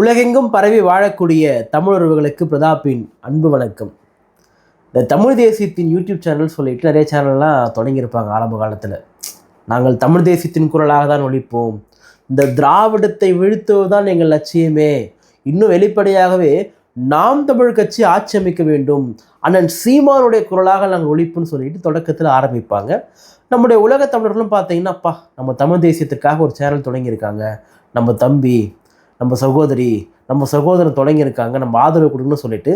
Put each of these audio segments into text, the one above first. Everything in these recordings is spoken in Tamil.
உலகெங்கும் பரவி வாழக்கூடிய தமிழர்களுக்கு பிரதாப்பின் அன்பு வணக்கம். இந்த தமிழ் தேசியத்தின் யூடியூப் சேனல் சொல்லிட்டு நிறைய சேனல்லாம் தொடங்கியிருப்பாங்க ஆரம்ப காலத்தில். நாங்கள் தமிழ் தேசியத்தின் குரலாக தான் ஒழிப்போம் இந்த திராவிடத்தை வீழ்த்துவது தான் எங்கள் லட்சியமே. இன்னும் வெளிப்படையாகவே நாம் தமிழ் கட்சி ஆட்சி அமைக்க வேண்டும். அண்ணன் சீமானுடைய குரலாக நாங்கள் ஒழிப்புன்னு சொல்லிட்டு தொடக்கத்தில் ஆரம்பிப்பாங்க. நம்முடைய உலக தமிழர்களும் பார்த்தீங்கன்னாப்பா நம்ம தமிழ் தேசியத்திற்காக ஒரு சேனல் தொடங்கியிருக்காங்க. நம்ம தம்பி நம்ம சகோதரி நம்ம சகோதரன் தொடங்கியிருக்காங்க நம்ம ஆதரவு கொடுக்கணும்னு சொல்லிட்டு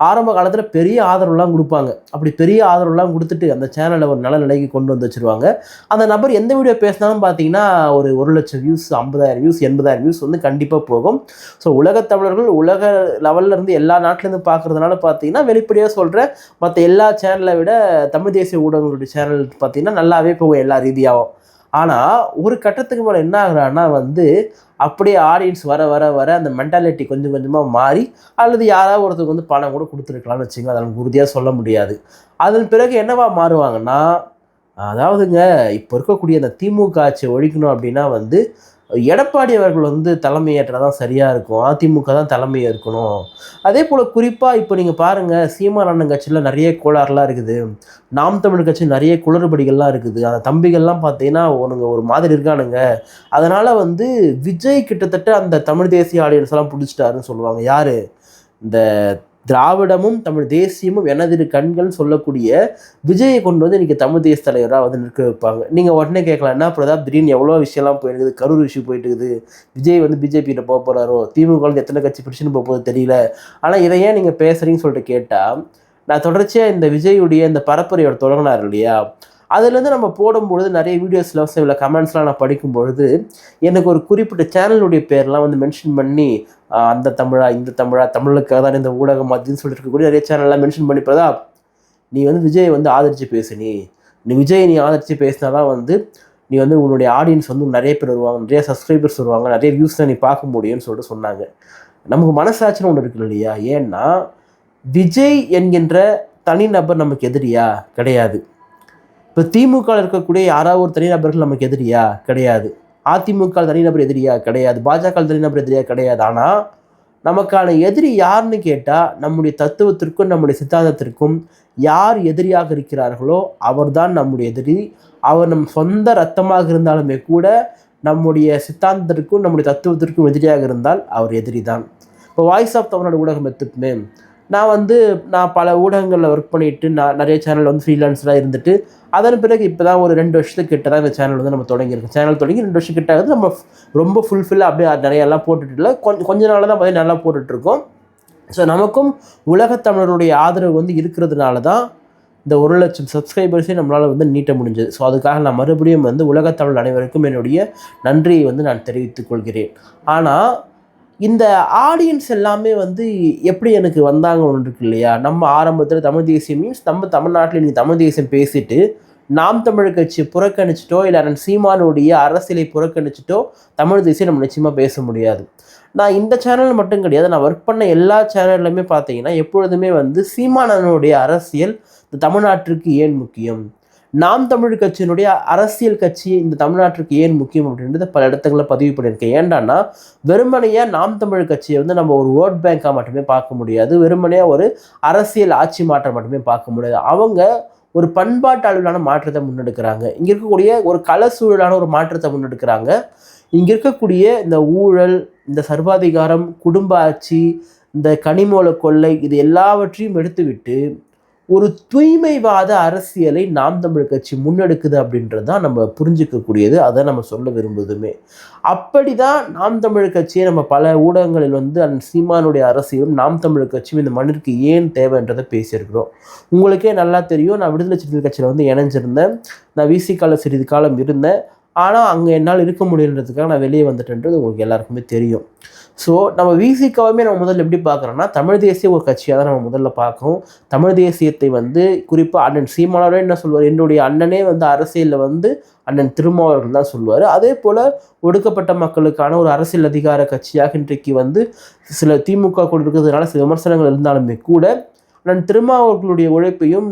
ஆரம்ப காலத்தில் பெரிய ஆதரவுலாம் கொடுப்பாங்க. அப்படி பெரிய ஆதரவுலாம் கொடுத்துட்டு அந்த சேனலை ஒரு நல்ல நிலைக்கு கொண்டு வந்து வச்சுருவாங்க. அந்த நபர் எந்த வீடியோ பேசினாலும் பார்த்தீங்கன்னா ஒரு ஒரு லட்சம் வியூஸ் ஐம்பதாயிரம் வியூஸ் எண்பதாயிரம் வியூஸ் வந்து கண்டிப்பாக போகும். ஸோ உலகத் தமிழர்கள் உலக லெவல்ல இருந்து எல்லா நாட்டிலேருந்து பார்க்குறதுனால பார்த்தீங்கன்னா வெளிப்படையாக சொல்கிறேன் மற்ற எல்லா சேனலை விட தமிழ் தேசிய ஊடகங்களுடைய சேனல் பார்த்தீங்கன்னா நல்லாவே போகும் எல்லா ரீதியாகவும் ஆனால் ஒரு கட்டத்துக்கு மேலே என்ன ஆகுறான்னா வந்து அப்படியே ஆடியன்ஸ் வர வர வர அந்த மென்டாலிட்டி கொஞ்சம் கொஞ்சமாக மாறி அல்லது யாராவது ஒருத்தருக்கு வந்து பணம் கூட கொடுத்துருக்கலாம்னு வச்சுங்க அதை நமக்கு உறுதியாக சொல்ல முடியாது. அதன் பிறகு என்னவா மாறுவாங்கன்னா அதாவதுங்க இப்போ இருக்கக்கூடிய அந்த திமுக ஆட்சியை ஒழிக்கணும் அப்படின்னா வந்து எடப்பாடி அவர்கள் வந்து தலைமையேற்றால் தான் சரியாக இருக்கும். அதிமுக தான் தலைமை ஏற்கணும். அதே போல் குறிப்பாக இப்போ நீங்கள் பாருங்கள் சீமான் அண்ணன் கட்சியில் நிறைய கோளாறுலாம் இருக்குது. நாம் தமிழ் கட்சி நிறைய குளறுபடிகள்லாம் இருக்குது. அந்த தம்பிகள்லாம் பார்த்தீங்கன்னா உனங்க ஒரு மாதிரி இருக்கானுங்க. அதனால் வந்து விஜய் கிட்டத்தட்ட அந்த தமிழ் தேசிய ஆடியன்ஸ் எல்லாம் பிடிச்சிட்டாருன்னு சொல்லுவாங்க. யார்? இந்த திராவிடமும் தமிழ் தேசியமும் எனதிரு கண்கள்னு சொல்லக்கூடிய விஜயை கொண்டு வந்து இன்றைக்கி தமிழ் தேச தலைவராக வந்து நிற்க வைப்பாங்க. நீங்கள் உடனே கேட்கலாம் என்ன பிரதாப் திடீர்னு எவ்வளோ விஷயம்லாம் போயிருக்குது? கரூர் விஷயம் போயிட்டு இருக்குது விஜய் வந்து பிஜேபியில் போக போகிறாரோ திமுக வந்து எத்தனை கட்சி பிடிச்சுன்னு போக போகுது தெரியல. ஆனால் இதை ஏன் நீங்கள் பேசுகிறீங்கன்னு சொல்லிட்டு கேட்டால் நான் தொடர்ச்சியாக இந்த விஜயுடைய இந்த பரப்புரையோட தொடங்கினார் இல்லையா? அதுலேருந்து நம்ம போடும்பொழுது நிறைய வீடியோஸில் சில கமெண்ட்ஸ்லாம் நான் படிக்கும்பொழுது எனக்கு ஒரு குறிப்பிட்ட சேனலுடைய பேர்லாம் வந்து மென்ஷன் பண்ணி அந்த தமிழா இந்த தமிழா தமிழுக்காக தான் இந்த ஊடகம் அப்படின்னு சொல்லிட்டு இருக்கக்கூடிய நிறைய சேனல்லாம் மென்ஷன் பண்ணி நீ வந்து விஜயை வந்து ஆதரித்து பேசு நீ. நீ விஜயை நீ ஆதரித்து பேசினா தான் வந்து நீ வந்து உன்னுடைய ஆடியன்ஸ் வந்து நிறைய பேர் வருவாங்க நிறைய சப்ஸ்கிரைபர்ஸ் வருவாங்க நிறைய வியூஸ் நீ பார்க்க முடியும்னு சொல்லிட்டு சொன்னாங்க. நமக்கு மனசாட்சின்னு ஒன்று இருக்குது இல்லையா? ஏன்னா விஜய் என்கின்ற தனிநபர் நமக்கு எதிரியா? கிடையாது. இப்போ திமுக இருக்கக்கூடிய யாராவது ஒரு தனிநபர்கள் நமக்கு எதிரியா? கிடையாது. அதிமுக தனிநபர் எதிரியா? கிடையாது. பாஜக தனிநபர் எதிரியா? கிடையாது. ஆனால் நமக்கான எதிரி யாருன்னு கேட்டால் நம்முடைய தத்துவத்திற்கும் நம்முடைய சித்தாந்தத்திற்கும் யார் எதிரியாக இருக்கிறார்களோ அவர்தான் நம்முடைய எதிரி. அவர் நம் சொந்த ரத்தமாக இருந்தாலுமே கூட நம்முடைய சித்தாந்தத்திற்கும் நம்முடைய தத்துவத்திற்கும் எதிரியாக இருந்தால் அவர் எதிரி தான் இப்போ வாய்ஸ் ஆஃப் தமிழ்நாடு ஊடகம் எடுத்துக்குமே நான் வந்து நான் பல ஊடகங்களில் ஒர்க் பண்ணிட்டு நான் நிறைய சேனல் வந்து ஃப்ரீலான்ஸராக இருந்துட்டு அதன் பிறகு இப்போ தான் ஒரு ரெண்டு வருஷத்துக்கு கிட்ட தான் இந்த சேனல் வந்து நம்ம தொடங்கியிருக்கோம். சேனல் தொடங்கி ரெண்டு வருஷம் கிட்ட ஆகுது. நம்ம ரொம்ப ஃபுல்ஃபில்லாக அப்படியே நிறைய எல்லாம் போட்டுட்டு இல்லை. கொஞ்சம் கொஞ்ச நாள் தான் பார்த்தீங்கன்னா நல்லா போட்டுட்ருக்கோம். ஸோ நமக்கும் உலகத்தமிழருடைய ஆதரவு வந்து இருக்கிறதுனால தான் இந்த ஒரு லட்சம் சப்ஸ்கிரைபர்ஸே நம்மளால் வந்து நீட்ட முடிஞ்சது. ஸோ அதுக்காக நான் மறுபடியும் வந்து உலகத்தமிழ் அனைவருக்கும் என்னுடைய நன்றியை வந்து நான் தெரிவித்துக் கொள்கிறேன். ஆனால் இந்த ஆடியன்ஸ் எல்லாமே வந்து எப்படி எனக்கு வந்தாங்க ஒன்று இருக்கு இல்லையா? நம்ம ஆரம்பத்தில் தமிழ் தேசியம் மீன்ஸ் நம்ம தமிழ்நாட்டில் நீ தமிழ் தேசியம் பேசிட்டு நாம் தமிழ் கட்சி புறக்கணிச்சிட்டோ இல்லை அரண் சீமானுடைய அரசியலை புறக்கணிச்சிட்டோ தமிழ் தேசியம் நம்ம நிச்சயமாக பேச முடியாது. நான் இந்த சேனல் மட்டும் கிடையாது நான் ஒர்க் பண்ண எல்லா சேனல்லையுமே பார்த்தீங்கன்னா எப்பொழுதுமே வந்து சீமானனுடைய அரசியல் இந்த தமிழ்நாட்டிற்கு ஏன் முக்கியம்? நாம் தமிழ் கட்சியினுடைய அரசியல் கட்சி இந்த தமிழ்நாட்டிற்கு ஏன் முக்கியம் அப்படின்றத பல இடத்துங்களில் பதிவு பண்ணியிருக்கேன். ஏண்டான்னா வெறுமனையாக நாம் தமிழ் கட்சியை வந்து நம்ம ஒரு ஓட் பேங்காக மட்டுமே பார்க்க முடியாது. வெறுமனையாக ஒரு அரசியல் ஆட்சி மாற்றம் மட்டுமே பார்க்க முடியாது. அவங்க ஒரு பண்பாட்டு அளவிலான மாற்றத்தை முன்னெடுக்கிறாங்க. இங்கே இருக்கக்கூடிய ஒரு கல சூழலான ஒரு மாற்றத்தை முன்னெடுக்கிறாங்க. இங்கே இருக்கக்கூடிய இந்த ஊழல் இந்த சர்வாதிகாரம் குடும்ப ஆட்சி இந்த கனிமூல கொள்ளை இது எல்லாவற்றையும் எடுத்துவிட்டு ஒரு தூய்மைவாத அரசியலை நாம் தமிழ் கட்சி முன்னெடுக்குது அப்படின்றது தான் நம்ம புரிஞ்சிக்கக்கூடியது. அதை நம்ம சொல்ல விரும்புதுமே. அப்படி தான் நாம் தமிழ் கட்சியை நம்ம பல ஊடகங்களில் வந்து அந்த சீமானுடைய அரசியலும் நாம் தமிழ் கட்சியும் இந்த மண்ணிற்கு ஏன் தேவைன்றதை பேசியிருக்கிறோம். உங்களுக்கே நல்லா தெரியும். நான் விடுதலை சிறுத்தை கட்சியில் வந்து இணைஞ்சிருந்தேன். நான் விசிகால சிறிது காலம் இருந்தேன். ஆனால் அங்கே என்னால் இருக்க முடியுன்றதுக்காக நான் வெளியே வந்துட்டேன்றது உங்களுக்கு எல்லாருக்குமே தெரியும். ஸோ நம்ம விசிகாவுமே நம்ம முதல்ல எப்படி பார்க்குறோன்னா தமிழ் தேசிய ஒரு கட்சியாக தான் நம்ம முதல்ல பார்க்கணும் தமிழ் தேசியத்தை வந்து குறிப்பாக அண்ணன் சீமானோட என்ன சொல்வார்? என்னுடைய அண்ணனே வந்து அரசியலில் வந்து அண்ணன் திருமாவர்கள் தான் சொல்லுவார் அதே போல் ஒடுக்கப்பட்ட மக்களுக்கான ஒரு அரசியல் அதிகார கட்சியாக இன்றைக்கு வந்து சில திமுக கூட இருக்கிறதுனால சில விமர்சனங்கள் இருந்தாலுமே கூட நான் திருமாவர்களுடைய உழைப்பையும்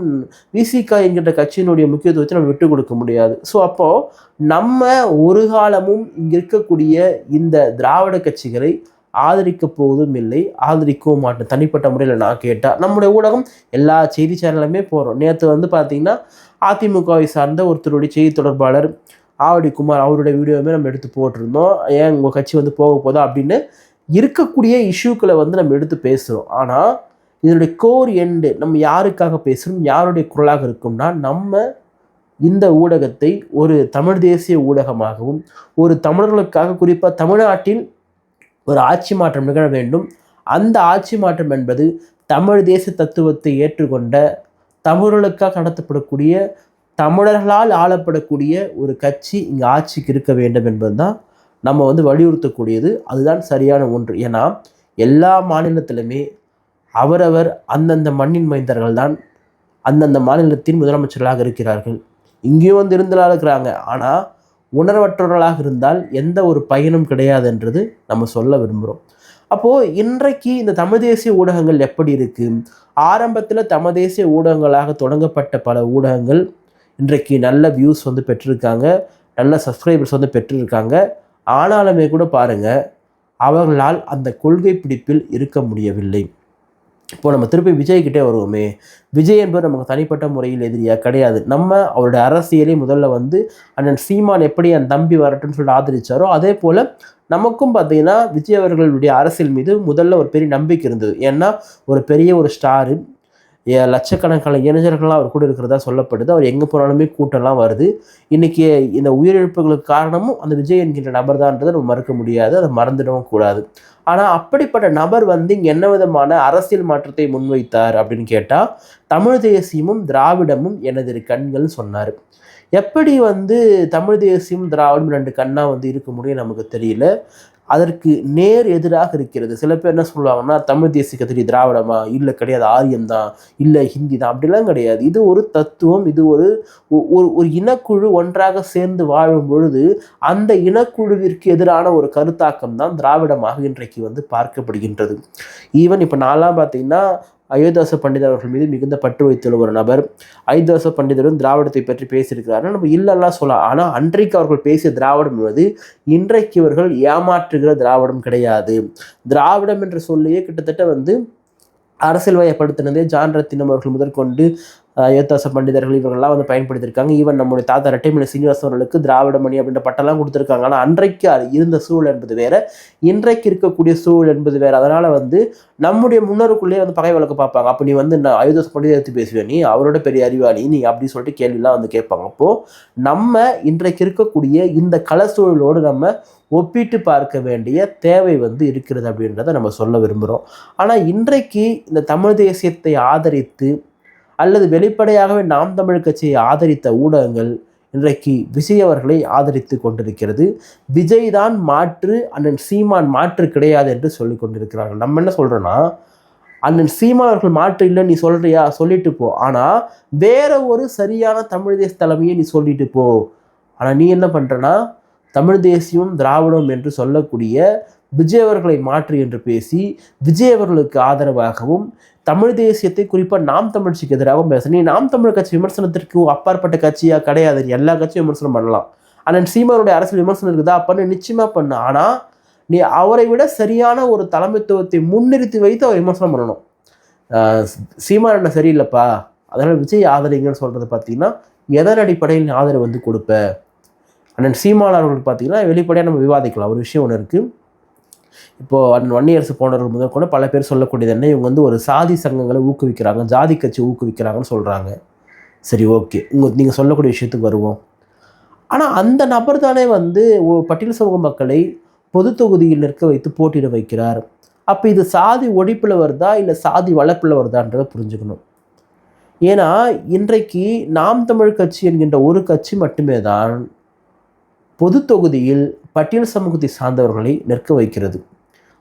விசிகா என்கின்ற கட்சியினுடைய முக்கியத்துவத்தை நம்ம விட்டு கொடுக்க முடியாது. ஸோ அப்போது நம்ம ஒரு காலமும் இங்கே இருக்கக்கூடிய இந்த திராவிட கட்சிகளை ஆதரிக்க போவதும் இல்லை ஆதரிக்கவும் மாட்டேன் தனிப்பட்ட முறையில் நான் கேட்டால் நம்முடைய ஊடகம் எல்லா செய்தி சேனலுமே போகிறோம் நேற்று வந்து பார்த்திங்கன்னா அதிமுகவை சார்ந்த ஒருத்தருடைய செய்தி தொடர்பாளர் ஆவடி குமார் அவருடைய வீடியோவுமே நம்ம எடுத்து போட்டிருந்தோம். ஏன் உங்கள் கட்சி வந்து போக போதா அப்படின்னு இருக்கக்கூடிய இஷ்யூக்களை வந்து நம்ம எடுத்து பேசுகிறோம் ஆனால் இதனுடைய கோர் எண்டு நம்ம யாருக்காக பேசுகிறோம் யாருடைய குரலாக இருக்கும்னா நம்ம இந்த ஊடகத்தை ஒரு தமிழ் தேசிய ஊடகமாகவும் ஒரு தமிழர்களுக்காக குறிப்பாக தமிழ்நாட்டில் ஒரு ஆட்சி மாற்றம் நிகழ வேண்டும். அந்த ஆட்சி மாற்றம் என்பது தமிழ் தேச தத்துவத்தை ஏற்றுக்கொண்ட தமிழர்களுக்காக நடத்தப்படக்கூடிய தமிழர்களால் ஆளப்படக்கூடிய ஒரு கட்சி இங்கே ஆட்சிக்கு இருக்க வேண்டும் என்பது தான் நம்ம வந்து வலியுறுத்தக்கூடியது. அதுதான் சரியான ஒன்று. ஏன்னா எல்லா மாநிலத்திலுமே அவரவர் அந்தந்த மண்ணின் மைந்தர்கள் தான் அந்தந்த மாநிலத்தின் முதலமைச்சர்களாக இருக்கிறார்கள். இங்கேயும் வந்து இருந்தாலும் இருக்கிறாங்க. ஆனால் உணர்வற்றவர்களாக இருந்தால் எந்த ஒரு பயனும் கிடையாதுன்றது நம்ம சொல்ல விரும்புகிறோம் அப்போது இன்றைக்கு இந்த தமிழ் தேசிய ஊடகங்கள் எப்படி இருக்குது ஆரம்பத்தில் தமிழ் தேசிய ஊடகங்களாக தொடங்கப்பட்ட பல ஊடகங்கள் இன்றைக்கு நல்ல வியூஸ் வந்து பெற்றிருக்காங்க. நல்ல சப்ஸ்கிரைபர்ஸ் வந்து பெற்றிருக்காங்க. ஆனாலுமே கூட பாருங்கள் அவர்களால் அந்த கொள்கை பிடிப்பில் இருக்க முடியவில்லை. இப்போ நம்ம திருப்பி விஜய்கிட்டே வருவோமே. விஜய் என்பது நமக்கு தனிப்பட்ட முறையில் எதிரியாக கிடையாது. நம்ம அவருடைய அரசியலை முதல்ல வந்து அண்ணன் சீமான் எப்படி என் தம்பி வரட்டும்னு சொல்லிட்டு ஆதரிச்சாரோ அதே போல் நமக்கும் பார்த்தீங்கன்னா விஜய் அவர்களுடைய அரசியல் மீது முதல்ல ஒரு பெரிய நம்பிக்கை இருந்தது. ஏன்னா ஒரு பெரிய ஒரு ஸ்டாரு லட்சக்கணக்கான இளைஞர்கள்லாம் அவர் கூட இருக்கிறதா சொல்லப்படுது. அவர் எங்கே போனாலுமே கூட்டம்லாம் வருது. இன்றைக்கி இந்த உயிரிழப்புகளுக்கு காரணமும் அந்த விஜய் என்கின்ற நபர் தான்ன்றதை நம்ம மறுக்க முடியாது. அதை மறந்துடவும் கூடாது. ஆனால் அப்படிப்பட்ட நபர் வந்து இங்கே என்ன விதமான அரசியல் மாற்றத்தை முன்வைத்தார் அப்படின்னு கேட்டால் தமிழ் தேசியமும் திராவிடமும் எனது கண்கள் சொன்னார். எப்படி வந்து தமிழ் தேசியம் திராவிடம் ரெண்டு கண்ணாக வந்து இருக்க முடியும் நமக்கு தெரியல. அதற்கு நேர் எதிராக இருக்கிறது. சில பேர் என்ன சொல்லுவாங்கன்னா தமிழ் தேசிய கத்திரி திராவிடமா? இல்லை கிடையாது ஆரியம் தான். இல்லை ஹிந்தி தான். அப்படிலாம் கிடையாது. இது ஒரு தத்துவம் இது ஒரு ஒரு ஒரு இனக்குழு ஒன்றாக சேர்ந்து வாழும் பொழுது அந்த இனக்குழுவிற்கு எதிரான ஒரு கருத்தாக்கம் தான் திராவிடமாக இன்றைக்கு வந்து பார்க்கப்படுகின்றது. ஈவன் இப்போ நான்லாம் பார்த்தீங்கன்னா அயோத்தாச பண்டிதர் அவர்கள் மீது மிகுந்த பற்று வைத்துள்ள ஒரு நபர். அயோத்தாச பண்டிதரும் திராவிடத்தை பற்றி பேசியிருக்கிறாரு. நம்ம இல்லைலாம் சொல்லலாம். ஆனால் அன்றைக்கு அவர்கள் பேசிய திராவிடம் என்பது இன்றைக்கு இவர்கள் ஏமாற்றுகிற திராவிடம் கிடையாது. திராவிடம் என்ற சொல்லையே கிட்டத்தட்ட வந்து அரசியல் வயப்படுத்தினதே ஜான் ரத்தினம் அவர்கள் முதற்கொண்டு யோத்தாச பண்டிதர்கள் இவர்கள்லாம் வந்து பயன்படுத்தியிருக்காங்க. ஈவன் நம்முடைய தாத்தா ரெட்டைமணி சீனிவாசன் அவர்களுக்கு திராவிட மணி அப்படின்ற பட்டெல்லாம் கொடுத்துருக்காங்க. ஆனால் அன்றைக்கு இருந்த சூழல் என்பது வேற. இன்றைக்கு இருக்கக்கூடிய சூழல் என்பது வேற. அதனால் வந்து நம்முடைய முன்னோருக்குள்ளேயே வந்து பகை வழக்கு பார்ப்பாங்க. அப்போ நீ வந்து நான் அயோத்தாச பண்டிதர் எடுத்து பேசுவேன் நீ? அவரோட பெரிய அறிவாளி நீ? அப்படின்னு சொல்லிட்டு கேள்விலாம் வந்து கேட்பாங்க. அப்போது நம்ம இன்றைக்கு இருக்கக்கூடிய இந்த கலசூழலோடு நம்ம ஒப்பிட்டு பார்க்க வேண்டிய தேவை வந்து இருக்கிறது அப்படின்றத நம்ம சொல்ல விரும்புகிறோம் ஆனால் இன்றைக்கு இந்த தமிழ் தேசியத்தை ஆதரித்து அல்லது வெளிப்படையாகவே நாம் தமிழ் கட்சியை ஆதரித்த ஊடகங்கள் இன்றைக்கு விஜய் அவர்களை ஆதரித்து கொண்டிருக்கிறது. விஜய் தான் மாற்று அண்ணன் சீமான் மாற்று கிடையாது என்று சொல்லி கொண்டிருக்கிறார்கள். நம்ம என்ன சொல்கிறோன்னா அண்ணன் சீமான் அவர்கள் மாற்று இல்லை நீ சொல்கிறியா சொல்லிட்டு போ. ஆனால் வேற ஒரு சரியான தமிழ் தேச தலைமையை நீ சொல்லிட்டு போ. ஆனால் நீ என்ன பண்ணுறனா தமிழ் தேசியம் திராவிடம் என்று சொல்லக்கூடிய விஜய் அவர்களை மாற்று என்று பேசி விஜய் அவர்களுக்கு ஆதரவாகவும் தமிழ் தேசியத்தை குறிப்பாக நாம் தமிழ்ச்சிக்கு எதிராகவும் பேசணும். நீ நாம் தமிழ் கட்சி விமர்சனத்திற்கு அப்பாற்பட்ட கட்சியாக கிடையாது. எல்லா கட்சியும் விமர்சனம் பண்ணலாம். ஆனால் சீமானுடைய அரசியல் விமர்சனம் இருக்குதா? பண்ணு நிச்சயமாக பண்ணு. ஆனால் நீ அவரை விட சரியான ஒரு தலைமைத்துவத்தை முன்னிறுத்தி வைத்து அவர் விமர்சனம் பண்ணணும். சீமான் என்ன சரியில்லைப்பா. அதனால் விஜய் ஆதரிங்கன்னு சொல்கிறது பார்த்தீங்கன்னா எதன் அடிப்படையில் ஆதரவு வந்து கொடுப்பேன் அண்ணன் சீமான் அவர்களுக்கு பார்த்தீங்கன்னா வெளிப்படையாக நம்ம விவாதிக்கலாம். ஒரு விஷயம் ஒன்று இருக்குது இப்போது அண்ணன் வன்னியரசு போனவர்கள் முதல் கூட பல பேர் சொல்லக்கூடியது என்ன? இவங்க வந்து ஒரு சாதி சங்கங்களை ஊக்குவிக்கிறாங்க ஜாதி கட்சி ஊக்குவிக்கிறாங்கன்னு சொல்கிறாங்க சரி ஓகே. உங்கள் நீங்கள் சொல்லக்கூடிய விஷயத்துக்கு வருவோம். ஆனால் அந்த நபர் தானே வந்து பட்டியல் சமூக மக்களை பொது தொகுதியில் நிற்க வைத்து போட்டியிட வைக்கிறார். அப்போ இது சாதி ஒழிப்பில் வருதா? இல்லை சாதி வளர்ப்பில் வருதான்றதை புரிஞ்சுக்கணும். ஏன்னா இன்றைக்கு நாம் தமிழ் கட்சி என்கின்ற ஒரு கட்சி மட்டுமே தான் பொது தொகுதியில் பட்டியல் சமூகத்தை சார்ந்தவர்களை நிற்க வைக்கிறது.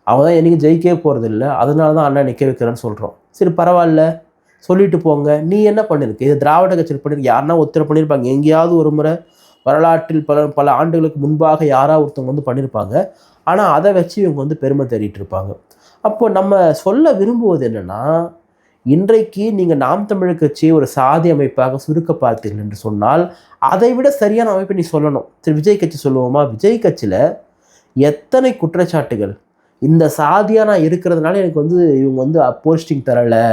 அவங்க தான் என்றைக்கும் ஜெயிக்கவே போகிறதில்ல அதனால தான் அண்ணா நிற்க வைக்கிறேன்னு சொல்கிறோம் சரி பரவாயில்ல. சொல்லிட்டு போங்க. நீ என்ன பண்ணிருக்கு? இது திராவிட கட்சியில் பண்ணியிருக்கு யாருன்னா ஒத்துரை பண்ணியிருப்பாங்க எங்கேயாவது ஒரு முறை வரலாற்றில் பல பல ஆண்டுகளுக்கு முன்பாக யாராக ஒருத்தவங்க வந்து பண்ணியிருப்பாங்க ஆனால் அதை வச்சு இவங்க வந்து பெருமை தேடிட்டு இருப்பாங்க. அப்போ நம்ம சொல்ல விரும்புவது என்னென்னா இன்றைக்கு நீங்கள் நாம் தமிழ் கட்சியை ஒரு சாதி அமைப்பாக சுருக்க பார்த்தீர்கள் என்று சொன்னால் அதை விட சரியான அமைப்பை நீ சொல்லணும். சரி விஜய் கட்சி சொல்லுவோமா? விஜய் கட்சியில் எத்தனை குற்றச்சாட்டுகள்? இந்த சாதியாக நான் இருக்கிறதுனால எனக்கு வந்து இவங்க வந்து போஸ்டிங் தரலை.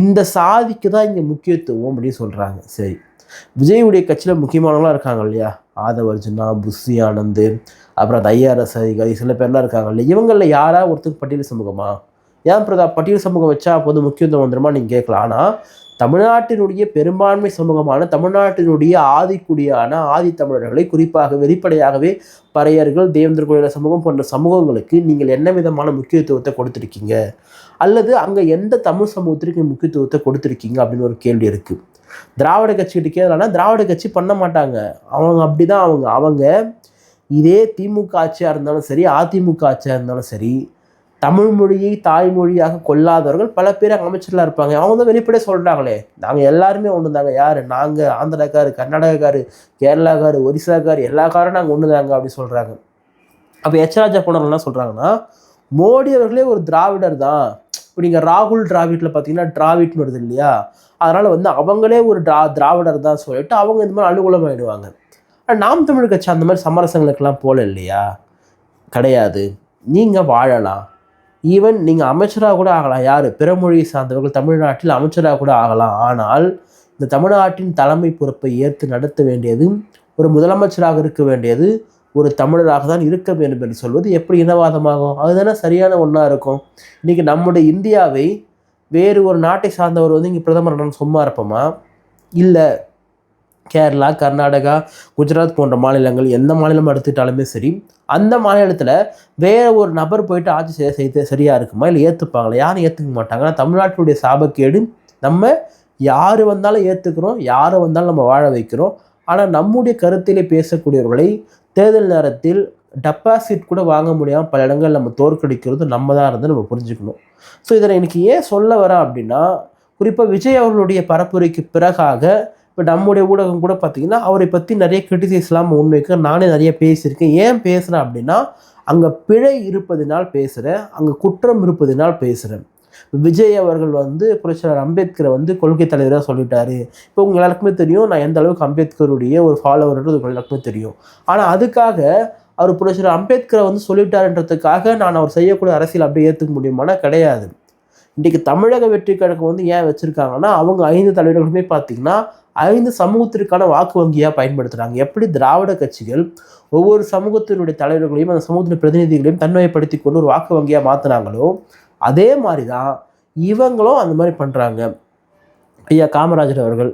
இந்த சாதிக்கு தான் இங்கே முக்கியத்துவம் அப்படின்னு சொல்கிறாங்க சரி. விஜயுடைய கட்சியில் முக்கியமானவங்களாம் இருக்காங்க இல்லையா? ஆதவ அர்ஜுனா புஷி ஆனந்த் அப்புறம் அந்த ஐஆர்எஸ் அதிகாரி சில பேர்லாம் இருக்காங்க இல்லையா? இவங்களில் யாராவது ஒருத்தருக்கு பட்டியல் சமூகமா? ஏன் பிரதா பட்டியல் சமூகம் வச்சா வந்து முக்கியத்துவம் வந்துருமா நீங்கள் கேட்கலாம். ஆனால் தமிழ்நாட்டினுடைய பெரும்பான்மை சமூகமான தமிழ்நாட்டினுடைய ஆதிக்குடியான ஆதி தமிழர்களை குறிப்பாக வெளிப்படையாகவே பறையர்கள் தேவேந்திர கோயில சமூகம் போன்ற சமூகங்களுக்கு நீங்கள் என்ன விதமான முக்கியத்துவத்தை கொடுத்துருக்கீங்க? அல்லது அங்கே எந்த தமிழ் சமூகத்திற்கு முக்கியத்துவத்தை கொடுத்துருக்கீங்க அப்படின்னு ஒரு கேள்வி இருக்குது திராவிட கட்சிகிட்ட கேட்கலன்னா திராவிட கட்சி பண்ண மாட்டாங்க. அவங்க அப்படி தான் அவங்க. அவங்க இதே திமுக ஆட்சியாக இருந்தாலும் சரி அதிமுக ஆட்சியாக இருந்தாலும் சரி தமிழ் மொழியை தாய்மொழியாக கொள்ளாதவர்கள் பல பேர் அங்கே அமைச்சர்களாக இருப்பாங்க. அவங்க தான் வெளிப்படையாக சொல்கிறாங்களே நாங்கள் எல்லாருமே ஒன்று தாங்க யார்? நாங்கள் ஆந்திராக்காரு கர்நாடகாக்காரு கேரளாக்காரு ஒரிசாக்காரு எல்லா காரும் நாங்கள் ஒன்று தாங்க அப்படி சொல்கிறாங்க அப்போ எச் ராஜா என்ன சொல்கிறாங்கன்னா மோடி அவர்களே ஒரு திராவிடர் தான். இப்போ நீங்கள் ராகுல் டிராவிட்டில் பார்த்தீங்கன்னா டிராவிட்னு வருது இல்லையா? அதனால் வந்து அவங்களே ஒரு டிரா திராவிடர் தான் சொல்லிட்டு அவங்க இந்த மாதிரி அனுகூலமாயிடுவாங்க ஆனால் நாம் தமிழ் கட்சி அந்த மாதிரி சமரசங்களுக்கெல்லாம் போல இல்லையா? கிடையாது. நீங்கள் வாழலாம். ஈவன் நீங்கள் அமைச்சராக கூட ஆகலாம். யார்? பிறமொழியை சார்ந்தவர்கள் தமிழ்நாட்டில் அமைச்சராக கூட ஆகலாம். ஆனால் இந்த தமிழ்நாட்டின் தலைமை பொறுப்பை ஏற்று நடத்த வேண்டியது ஒரு முதலமைச்சராக இருக்க வேண்டியது ஒரு தமிழராக தான் இருக்க வேண்டும் என்று சொல்வது எப்படி இனவாதமாகும்? அதுதானே சரியான ஒன்றா இருக்கும். இன்றைக்கி நம்முடைய இந்தியாவை வேறு ஒரு நாட்டை சார்ந்தவர் வந்து இங்கே பிரதமர் நான் சும்மா இருப்போமா? இல்லை கேரளா கர்நாடகா குஜராத் போன்ற மாநிலங்கள் எந்த மாநிலம் எடுத்துக்கிட்டாலுமே சரி அந்த மாநிலத்தில் வேற ஒரு நபர் போயிட்டு ஆட்சி செய்ய செய்து சரியாக இருக்குமா? இல்லை ஏற்றுப்பாங்களா யாரும் ஏற்றுக்க மாட்டாங்க ஆனால் தமிழ்நாட்டினுடைய சாபக்கேடு நம்ம யார் வந்தாலும் ஏற்றுக்கிறோம் யார் வந்தாலும் நம்ம வாழ வைக்கிறோம். ஆனால் நம்முடைய கருத்திலே பேசக்கூடியவர்களை தேர்தல் நேரத்தில் டெபாசிட் கூட வாங்க முடியாமல் பல இடங்கள் நம்ம தோற்கடிக்கிறது நம்ம தான் இருந்து நம்ம புரிஞ்சுக்கணும். ஸோ இதில் எனக்கு ஏன் சொல்ல வரேன் அப்படின்னா குறிப்பாக விஜய் அவர்களுடைய பரப்புரைக்கு பிறகாக இப்போ நம்முடைய ஊடகம் கூட பார்த்தீங்கன்னா அவரை பற்றி நிறைய கிரிட்டிசைஸ்லாம் முன்வைக்க நானே நிறைய பேசியிருக்கேன். ஏன் பேசுகிறேன் அப்படின்னா அங்கே பிழை இருப்பதினால் பேசுகிறேன் அங்கே குற்றம் இருப்பதினால் பேசுகிறேன் விஜய் அவர்கள் வந்து புரட்சியாளர் அம்பேத்கரை வந்து கொள்கை தலைவராக சொல்லிட்டாரு. இப்போ உங்கள் எல்லாருக்குமே தெரியும் நான் எந்த அளவுக்கு அம்பேத்கருடைய ஒரு ஃபாலோவர்ன்றது உங்கள் எல்லாருக்குமே தெரியும். ஆனால் அதுக்காக அவர் புரட்சியாளர் அம்பேத்கரை வந்து சொல்லிட்டாருன்றதுக்காக நான் அவர் செய்யக்கூடிய அரசியல் அப்படியே ஏற்றுக்க முடியுமானா கிடையாது. இன்றைக்கி தமிழக வெற்றி கழகம் வந்து ஏன் வச்சுருக்காங்கன்னா அவங்க ஐந்து தலைவர்களுமே பார்த்தீங்கன்னா ஐந்து சமூகத்திற்கான வாக்கு வங்கியாக பயன்படுத்துகிறாங்க எப்படி திராவிட கட்சிகள் ஒவ்வொரு சமூகத்தினுடைய தலைவர்களையும் அந்த சமூகத்தின் பிரதிநிதிகளையும் தன்மைப்படுத்தி கொண்டு ஒரு வாக்கு வங்கியாக மாற்றினாங்களோ அதே மாதிரி தான் இவங்களும் அந்த மாதிரி பண்ணுறாங்க ஐயா காமராஜர் அவர்கள்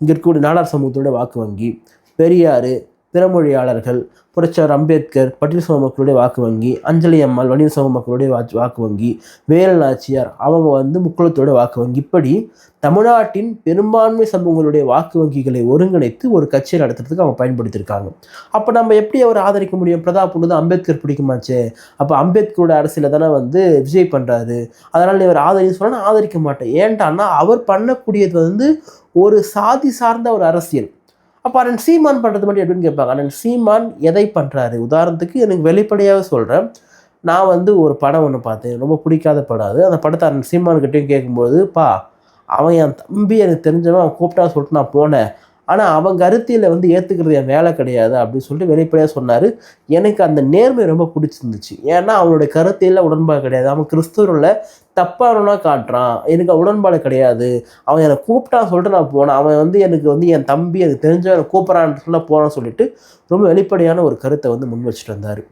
இங்கே இருக்கக்கூடிய நாடார் சமூகத்தினுடைய வாக்கு வங்கி பெரியார் பிறமொழியாளர்கள் புரட்சியாளர் அம்பேத்கர் பட்டியல் சமூக மக்களுடைய வாக்கு வங்கி அஞ்சலி அம்மாள் வணிக சமூக மக்களுடைய வாக்கு வாக்கு வங்கி வேலு நாச்சியார் அவங்க வந்து முக்குளத்தோட வாக்கு வங்கி. இப்படி தமிழ்நாட்டின் பெரும்பான்மை சமூகங்களுடைய வாக்கு வங்கிகளை ஒருங்கிணைத்து ஒரு கட்சியை நடத்துறதுக்கு அவங்க பயன்படுத்தியிருக்காங்க. அப்போ நம்ம எப்படி அவர் ஆதரிக்க முடியும்? பிரதாப் ஒன்று அம்பேத்கர் பிடிக்குமாச்சே? அப்போ அம்பேத்கரோட அரசியல தானே வந்து விஜய் பண்ணுறாரு அதனால் இவர் ஆதரின்னு சொன்னால் ஆதரிக்க மாட்டேன். ஏன்ட்டான்னா அவர் பண்ணக்கூடியது வந்து ஒரு சாதி சார்ந்த ஒரு அரசியல். அப்போ அண்ணன் சீமான் பண்ணுறது மட்டும் எப்படின்னு கேட்பாங்க. அண்ணன் சீமான் எதை பண்ணுறாரு உதாரணத்துக்கு எனக்கு வெளிப்படையாக சொல்கிறேன் நான் வந்து ஒரு படம் ஒன்று பார்த்தேன். ரொம்ப பிடிக்காத படம் அது. அந்த படத்தை அண்ணன் சீமான்கிட்டையும் கேட்கும்போது பா அவன் என் தம்பி எனக்கு தெரிஞ்சவன் அவன் கூப்பிட்டா சொல்லிட்டு நான் போனேன். ஆனால் அவன் கருத்தியில் வந்து ஏற்றுக்கிறது என் வேலை கிடையாது அப்படின்னு சொல்லிட்டு வெளிப்படையாக சொன்னார். எனக்கு அந்த நேர்மை ரொம்ப பிடிச்சிருந்துச்சு. ஏன்னா அவனுடைய கருத்தியில் உடன்பாடு கிடையாது. அவன் கிறிஸ்துவரில் தப்பானவனா காட்டுறான். எனக்கு உடன்பாடு கிடையாது. அவன் என்னை கூப்பிட்டான் சொல்லிட்டு நான் போனேன். அவன் வந்து எனக்கு வந்து என் தம்பி எனக்கு தெரிஞ்சவன் கூப்பிட்றான்னு சொல்ல போனான்னு சொல்லிட்டு ரொம்ப வெளிப்படையான ஒரு கருத்தை வந்து முன் வச்சுட்டு வந்தார்.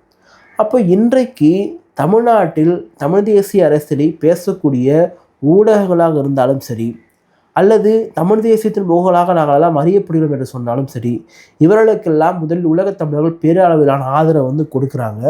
அப்போ இன்றைக்கு தமிழ்நாட்டில் தமிழ் தேசிய அரசியலை பேசக்கூடிய ஊடகங்களாக இருந்தாலும் சரி அல்லது தமிழ் தேசியத்தின் முகங்களாக நாங்கள் எல்லாம் அறியப்படுகிறோம் என்று சொன்னாலும் சரி இவர்களுக்கெல்லாம் முதலில் உலகத் தமிழர்கள் பேரளவிலான ஆதரவை வந்து கொடுக்குறாங்க.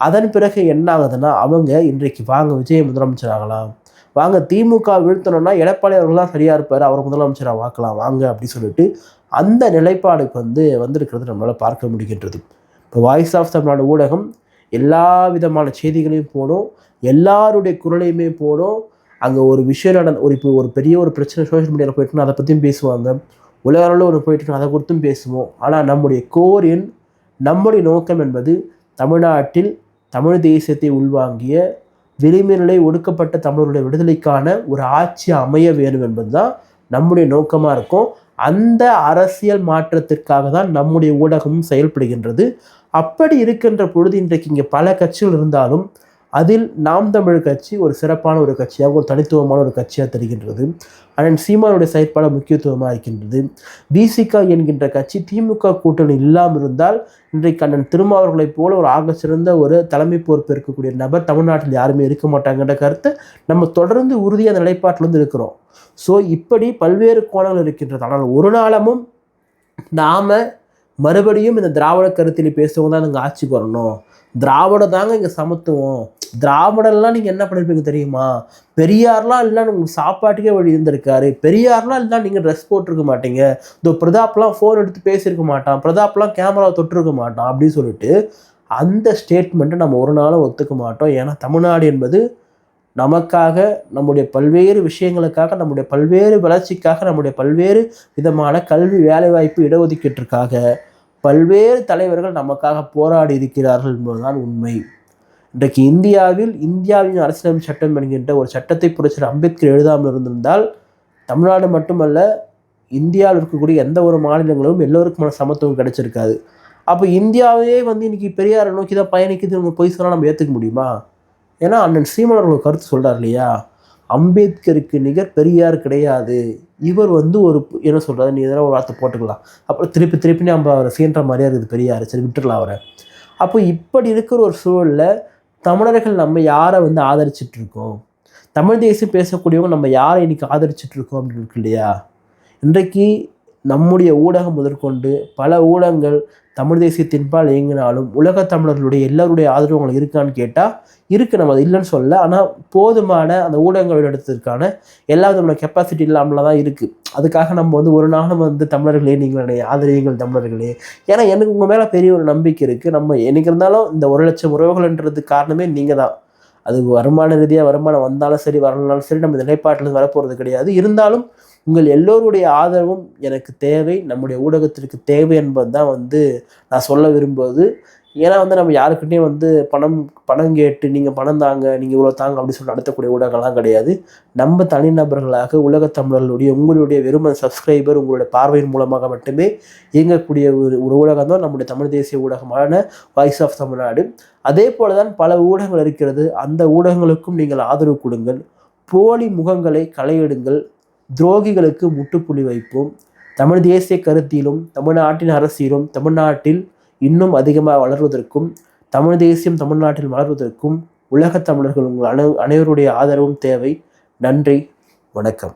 அதன் பிறகு என்ன ஆகுதுன்னா அவங்க இன்றைக்கு வாங்க விஜய் முதலமைச்சர் ஆகலாம் வாங்க திமுக வீழ்த்தணும்னா எடப்பாடி அவர்கள் தான் சரியாக இருப்பார் அவர் முதலமைச்சராக வாக்கலாம் வாங்க அப்படின்னு சொல்லிட்டு அந்த நிலைப்பாடுக்கு வந்து வந்திருக்கிறது நம்மளால் பார்க்க முடிகின்றது. இப்போ வாய்ஸ் ஆஃப் தமிழ்நாடு ஊடகம் எல்லா விதமான செய்திகளையும் போடும் எல்லாருடைய குரலையுமே போடும் அங்கே ஒரு விஷயம் நடந்த ஒரு இப்போ ஒரு பெரிய ஒரு பிரச்சனை சோஷியல் மீடியாவில் போயிட்டுனா அதை பற்றியும் பேசுவாங்க. உலக அளவில் ஒரு போயிட்டு அதை குறித்தும் பேசுவோம். ஆனால் நம்முடைய கோர் எண் நம்முடைய நோக்கம் என்பது தமிழ்நாட்டில் தமிழ் தேசியத்தை உள்வாங்கிய விளிம்பு ஒடுக்கப்பட்ட தமிழருடைய விடுதலைக்கான ஒரு ஆட்சி அமைய வேண்டும் என்பது தான் நம்முடைய நோக்கமாக இருக்கும். அந்த அரசியல் மாற்றத்திற்காக தான் நம்முடைய ஊடகமும் செயல்படுகின்றது. அப்படி இருக்கின்ற பொழுது இன்றைக்கு இங்கே பல கட்சிகள் இருந்தாலும் அதில் நாம் தமிழ் கட்சி ஒரு சிறப்பான ஒரு கட்சியாக ஒரு தனித்துவமான ஒரு கட்சியாக தெரிகின்றது. அண்ணன் சீமானுடைய செயற்பாடு முக்கியத்துவமாக இருக்கின்றது. பிசிகா என்கின்ற கட்சி திமுக கூட்டணி இல்லாமல் இருந்தால் இன்றைக்கு அண்ணன் திருமாவர்களைப் போல ஒரு ஆக சிறந்த ஒரு தலைமை பொறுப்பு இருக்கக்கூடிய நபர் தமிழ்நாட்டில் யாருமே இருக்க மாட்டாங்கன்ற கருத்தை நம்ம தொடர்ந்து உறுதியான நிலைப்பாட்டில் வந்து இருக்கிறோம். ஸோ இப்படி பல்வேறு கோணங்கள் இருக்கின்றது. ஆனால் ஒரு நாளமும் நாம் மறுபடியும் இந்த திராவிட கருத்தில் பேசுவங்க தான் நீங்கள் ஆட்சிக்கு வரணும். திராவிடம் தாங்க இங்கே சமத்துவம். திராவிடர்லாம் நீங்கள் என்ன பண்ணியிருப்பீங்க தெரியுமா? பெரியார்லாம் இல்லை உங்களுக்கு சாப்பாட்டுக்கே வழி இருந்திருக்காரு. பெரியார்லாம் இல்லை நீங்கள் ட்ரெஸ் போட்டிருக்க மாட்டீங்க. இந்த பிரதாப்லாம் ஃபோன் எடுத்து பேசியிருக்க மாட்டான். பிரதாப்லாம் கேமரா தொட்டிருக்க மாட்டான் அப்படின்னு சொல்லிட்டு அந்த ஸ்டேட்மெண்ட்டை நம்ம ஒரு நாளும் ஒத்துக்க மாட்டோம். ஏன்னா தமிழ்நாடு என்பது நமக்காக நம்முடைய பல்வேறு விஷயங்களுக்காக நம்முடைய பல்வேறு வளர்ச்சிக்காக நம்முடைய பல்வேறு விதமான கல்வி வேலைவாய்ப்பு இடஒதுக்கீட்டிற்காக பல்வேறு தலைவர்கள் நமக்காக போராடி இருக்கிறார்கள் என்பதுதான் உண்மை. இன்றைக்கு இந்தியாவில் இந்தியாவின் அரசியலமைப்பு சட்டம் என்கின்ற ஒரு சட்டத்தை புரட்சியர் அம்பேத்கர் எழுதாமல் இருந்திருந்தால் தமிழ்நாடு மட்டுமல்ல இந்தியாவில் இருக்கக்கூடிய எந்த ஒரு மாநிலங்களும் எல்லோருக்குமான சமத்துவம் கிடைச்சிருக்காது. அப்போ இந்தியாவே வந்து இன்றைக்கி பெரியாரை நோக்கி தான் பயணிக்குது நம்ம பொய் சொன்னால் நம்ம ஏற்றுக்க முடியுமா? ஏன்னா அண்ணன் சீமன் அவர்கள் கருத்து சொல்கிறார் இல்லையா? அம்பேத்கருக்கு நிகர் பெரியார் கிடையாது. இவர் வந்து ஒரு என்ன சொல்கிறாரு நீ எதனா ஒரு வார்த்தை போட்டுக்கலாம். அப்புறம் திருப்பி திருப்பி நம்ம அவரை சீன்ற மாதிரியாக இருக்குது பெரியார். சரி விட்டுடலாம் அவரை. அப்போ இப்படி இருக்கிற ஒரு சூழலில் தமிழர்கள் நம்ம யாரை வந்து ஆதரிச்சிட்டு இருக்கோம் தமிழ் தேசம் பேசக்கூடியவங்க நம்ம யாரை இன்னைக்கு ஆதரிச்சிட்டு இருக்கோம் அப்படின்னு இருக்கு இல்லையா? இன்றைக்கு நம்முடைய ஊடகம் முதற்கொண்டு பல ஊடகங்கள் தமிழ் தேசியத்தின்பால் இயங்கினாலும் உலக தமிழர்களுடைய எல்லாருடைய ஆதரவு உங்களுக்கு இருக்கான்னு கேட்டால் இருக்குது நம்ம அது இல்லைன்னு சொல்ல ஆனால் போதுமான அந்த ஊடகங்கள் இடத்திற்கான எல்லா விதமான கெப்பாசிட்டி இல்லாமல் தான் இருக்குது அதுக்காக நம்ம வந்து ஒரு நாளும் வந்து தமிழர்களே நீங்கள் ஆதரவீங்கள் தமிழர்களே. ஏன்னா எனக்கு உங்கள் மேலே பெரிய ஒரு நம்பிக்கை இருக்குது நம்ம எனக்கு இருந்தாலும் இந்த ஒரு லட்சம் உறவுகள்ன்றது காரணமே நீங்கள் தான். அது வருமான ரீதியாக வருமானம் வந்தாலும் சரி வரலனாலும் சரி நம்ம நிலைப்பாட்டில் வரப்போகிறது கிடையாது. இருந்தாலும் உங்கள் எல்லோருடைய ஆதரவும் எனக்கு தேவை. நம்முடைய ஊடகத்திற்கு தேவை என்பது தான் வந்து நான் சொல்ல விரும்புவது. ஏன்னா வந்து நம்ம யாருக்கிட்டையும் வந்து பணம் பணம் கேட்டு நீங்கள் பணம் தாங்க நீங்கள் இவ்வளோ தாங்க அப்படின்னு சொல்லி நடத்தக்கூடிய ஊடகங்கள்லாம் கிடையாது. நம்ம தனிநபர்களாக உலகத் தமிழர்களுடைய உங்களுடைய வெறும் சப்ஸ்கிரைபர் உங்களுடைய பார்வையின் மூலமாக மட்டுமே இயங்கக்கூடிய ஒரு ஒரு ஊடகம் தான் நம்முடைய தமிழ் தேசிய ஊடகமான வாய்ஸ் ஆஃப் தமிழ்நாடு அதே போல தான் பல ஊடகங்கள் இருக்கிறது. அந்த ஊடகங்களுக்கும் நீங்கள் ஆதரவு கொடுங்கள். போலி முகங்களை களையிடுங்கள். துரோகிகளுக்கு முட்டுப்புள்ளி வைப்போம். தமிழ் தேசிய கருத்திலும் தமிழ்நாட்டின் அரசியலும் தமிழ்நாட்டில் இன்னும் அதிகமாக வளர்வதற்கும் தமிழ் தேசியம் தமிழ்நாட்டில் வளர்வதற்கும் உலகத் தமிழர்கள் உங்கள் அனை அனைவருடைய ஆதரவும் தேவை. நன்றி வணக்கம்.